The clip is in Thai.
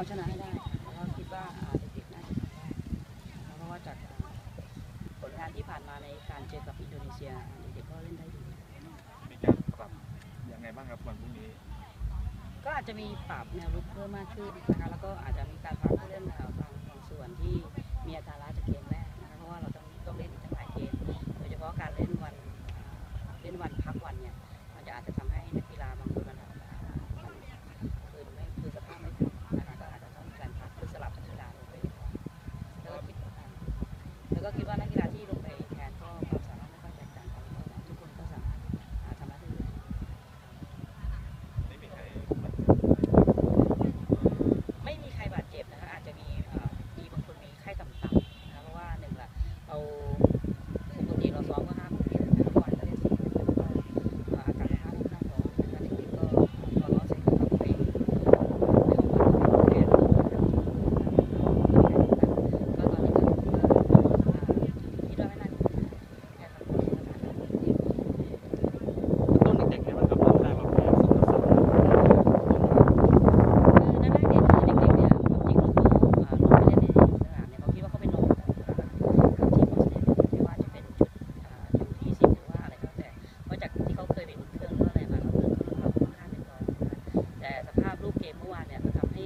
เอาชนะให้ได้ค่ะแล้วก็คิดว่าอ่าเด็กๆน่าจะทำได้เพราะว่าจากผลงานที่ผ่านมาในการเจอกับอินโดนีเซียเด็กๆก็เล่นได้ดีมีการปรับยังไงบ้างครับวันพรุ่งนี้ ก็อาจจะมีปรับแนวรุกเพิ่มมากขึ้นนะคะแล้วก็อาจจะมีการ kalau gimana gitu. แต่สภาพรูปเกมเมื่อวานเนี่ยก็ทำให้